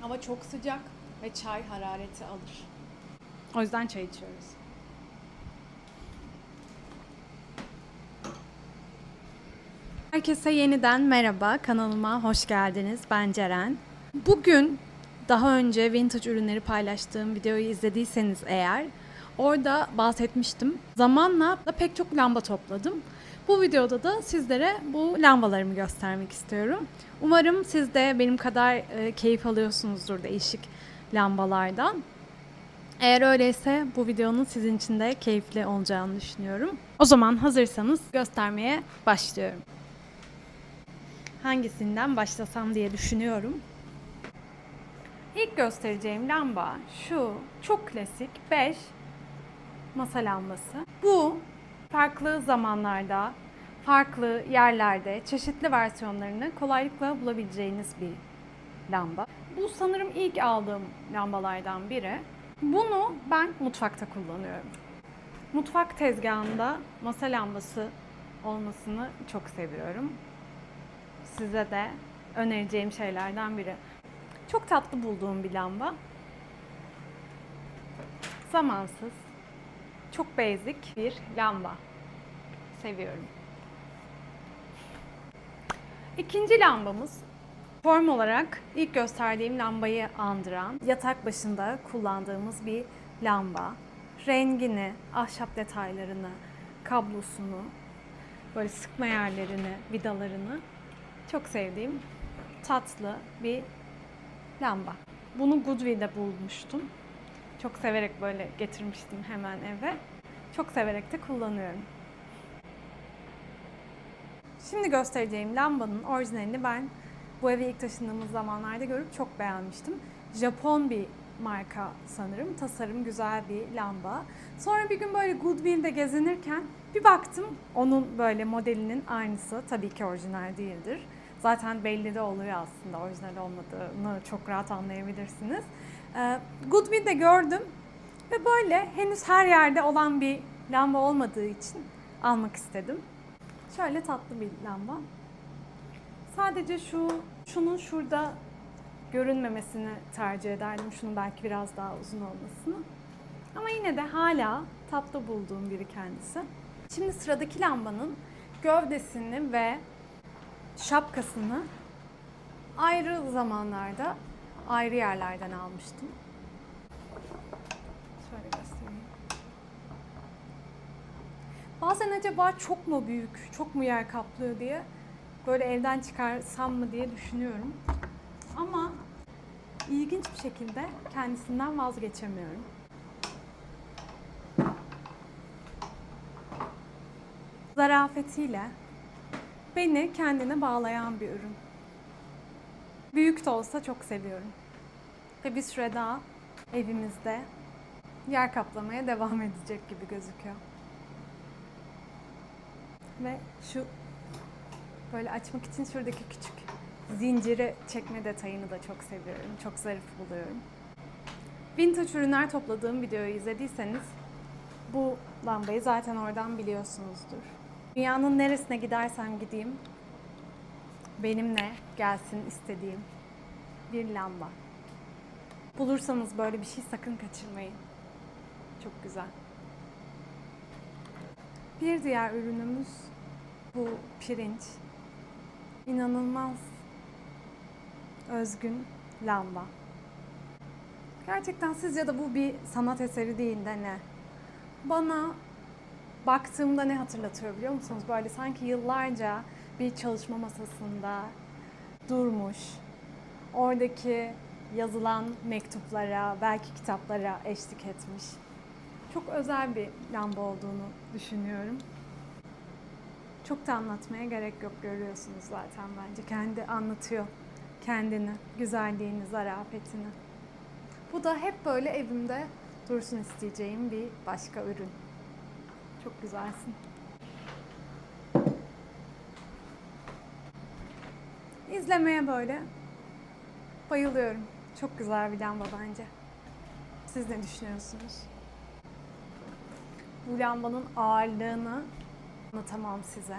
Hava çok sıcak ve çay harareti alır. O yüzden çay içiyoruz. Herkese yeniden merhaba. Kanalıma hoş geldiniz. Ben Ceren. Bugün daha önce vintage ürünleri paylaştığım videoyu izlediyseniz eğer orada bahsetmiştim. Zamanla da pek çok lamba topladım. Bu videoda da sizlere bu lambalarımı göstermek istiyorum. Umarım siz de benim kadar e, keyif alıyorsunuzdur değişik lambalardan. Eğer öyleyse bu videonun sizin için de keyifli olacağını düşünüyorum. O zaman hazırsanız göstermeye başlıyorum. Hangisinden başlasam diye düşünüyorum. İlk göstereceğim lamba şu çok klasik 5 masa lambası. Bu farklı zamanlarda, farklı yerlerde çeşitli versiyonlarını kolaylıkla bulabileceğiniz bir lamba. Bu sanırım ilk aldığım lambalardan biri. Bunu ben mutfakta kullanıyorum. Mutfak tezgahında masa lambası olmasını çok seviyorum. Size de önereceğim şeylerden biri. Çok tatlı bulduğum bir lamba. Zamansız, çok basic bir lamba. Seviyorum. İkinci lambamız form olarak ilk gösterdiğim lambayı andıran yatak başında kullandığımız bir lamba. Rengini, ahşap detaylarını, kablosunu, böyle sıkma yerlerini, vidalarını çok sevdiğim tatlı bir lamba. Bunu Goodwill'de bulmuştum. Çok severek böyle getirmiştim hemen eve. Çok severek de kullanıyorum. Şimdi göstereceğim lambanın orijinalini ben bu eve ilk taşındığımız zamanlarda görüp çok beğenmiştim. Japon bir marka sanırım. Tasarım güzel bir lamba. Sonra bir gün böyle Goodwill'de gezinirken bir baktım onun böyle modelinin aynısı. Tabii ki orijinal değildir. Zaten belli de oluyor aslında orijinal olmadığını çok rahat anlayabilirsiniz. Ee, Goodwill'de gördüm ve böyle henüz her yerde olan bir lamba olmadığı için almak istedim. Şöyle tatlı bir lamba. Sadece şu şunun şurada görünmemesini tercih ederdim. Şunun belki biraz daha uzun olmasını. Ama yine de hala tatlı bulduğum biri kendisi. Şimdi sıradaki lambanın gövdesini ve şapkasını ayrı zamanlarda ayrı yerlerden almıştım. Şöyle göstereyim. Bazen acaba çok mu büyük, çok mu yer kaplıyor diye böyle evden çıkarsam mı diye düşünüyorum. Ama ilginç bir şekilde kendisinden vazgeçemiyorum. Zarafetiyle beni kendine bağlayan bir ürün. Büyük de olsa çok seviyorum. Ve bir süre daha evimizde yer kaplamaya devam edecek gibi gözüküyor. Ve şu böyle açmak için şuradaki küçük zinciri çekme detayını da çok seviyorum. Çok zarif buluyorum. Vintage ürünler topladığım videoyu izlediyseniz bu lambayı zaten oradan biliyorsunuzdur. Dünyanın neresine gidersem gideyim benimle gelsin istediğim bir lamba. Bulursanız böyle bir şey sakın kaçırmayın. Çok güzel. Bir diğer ürünümüz bu pirinç. İnanılmaz özgün lamba. Gerçekten sizce de bu bir sanat eseri değil de ne? Bana baktığımda ne hatırlatıyor biliyor musunuz? Böyle sanki yıllarca bir çalışma masasında durmuş. Oradaki yazılan mektuplara, belki kitaplara eşlik etmiş. Çok özel bir lamba olduğunu düşünüyorum. Çok da anlatmaya gerek yok görüyorsunuz zaten bence. Kendi anlatıyor kendini, güzelliğini, zarafetini. Bu da hep böyle evimde dursun isteyeceğim bir başka ürün. Çok güzelsin. İzlemeye böyle bayılıyorum. Çok güzel bir lamba bence. Siz ne düşünüyorsunuz? Bu lambanın ağırlığını anlatamam size.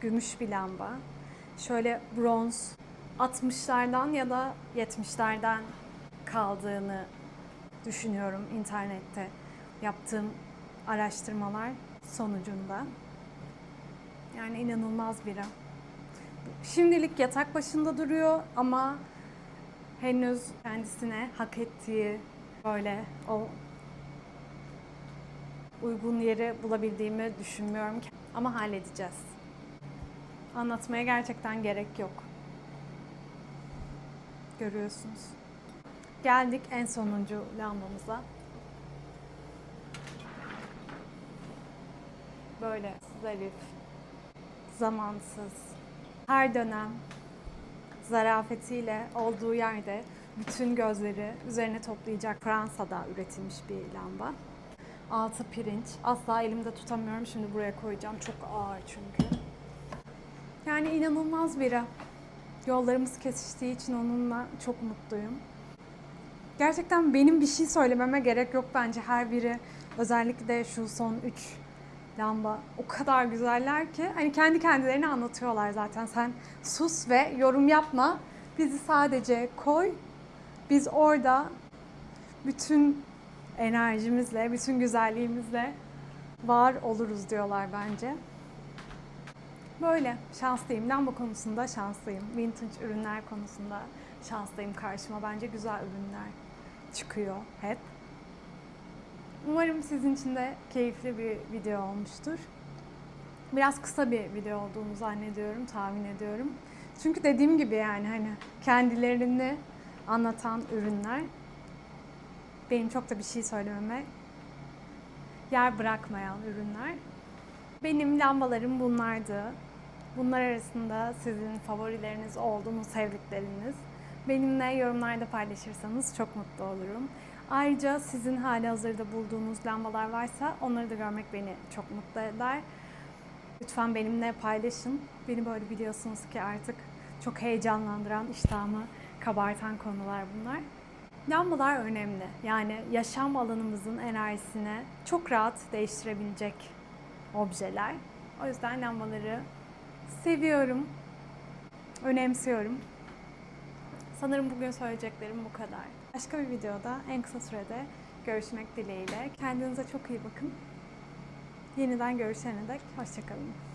Gümüş bir lamba. Şöyle bronz 60'lardan ya da 70'lerden kaldığını düşünüyorum internette yaptığım araştırmalar sonucunda. Yani inanılmaz biri. Şimdilik yatak başında duruyor ama henüz kendisine hak ettiği böyle o uygun yeri bulabildiğimi düşünmüyorum ki. Ama halledeceğiz. Anlatmaya gerçekten gerek yok. Görüyorsunuz. Geldik en sonuncu lambamıza. Böyle zarif, zamansız, her dönem zarafetiyle olduğu yerde bütün gözleri üzerine toplayacak Fransa'da üretilmiş bir lamba. Altı pirinç. Asla elimde tutamıyorum. Şimdi buraya koyacağım. Çok ağır çünkü. Yani inanılmaz biri. Yollarımız kesiştiği için onunla çok mutluyum. Gerçekten benim bir şey söylememe gerek yok bence her biri. Özellikle şu son üç lamba o kadar güzeller ki hani kendi kendilerini anlatıyorlar zaten. Sen sus ve yorum yapma. Bizi sadece koy. Biz orada bütün enerjimizle, bütün güzelliğimizle var oluruz diyorlar bence. Böyle şanslıyım. Lamba konusunda şanslıyım. Vintage ürünler konusunda şanslıyım. Karşıma bence güzel ürünler çıkıyor hep. Umarım sizin için de keyifli bir video olmuştur. Biraz kısa bir video olduğunu zannediyorum, tahmin ediyorum. Çünkü dediğim gibi yani hani kendilerini anlatan ürünler benim çok da bir şey söylememe yer bırakmayan ürünler. Benim lambalarım bunlardı. Bunlar arasında sizin favorileriniz oldu mu, sevdikleriniz? Benimle yorumlarda paylaşırsanız çok mutlu olurum. Ayrıca sizin hali hazırda bulduğunuz lambalar varsa onları da görmek beni çok mutlu eder. Lütfen benimle paylaşın. Beni böyle biliyorsunuz ki artık çok heyecanlandıran, iştahımı kabartan konular bunlar. Lambalar önemli. Yani yaşam alanımızın enerjisini çok rahat değiştirebilecek objeler. O yüzden lambaları seviyorum, önemsiyorum. Sanırım bugün söyleyeceklerim bu kadar. Başka bir videoda en kısa sürede görüşmek dileğiyle. Kendinize çok iyi bakın. Yeniden görüşene dek hoşçakalın.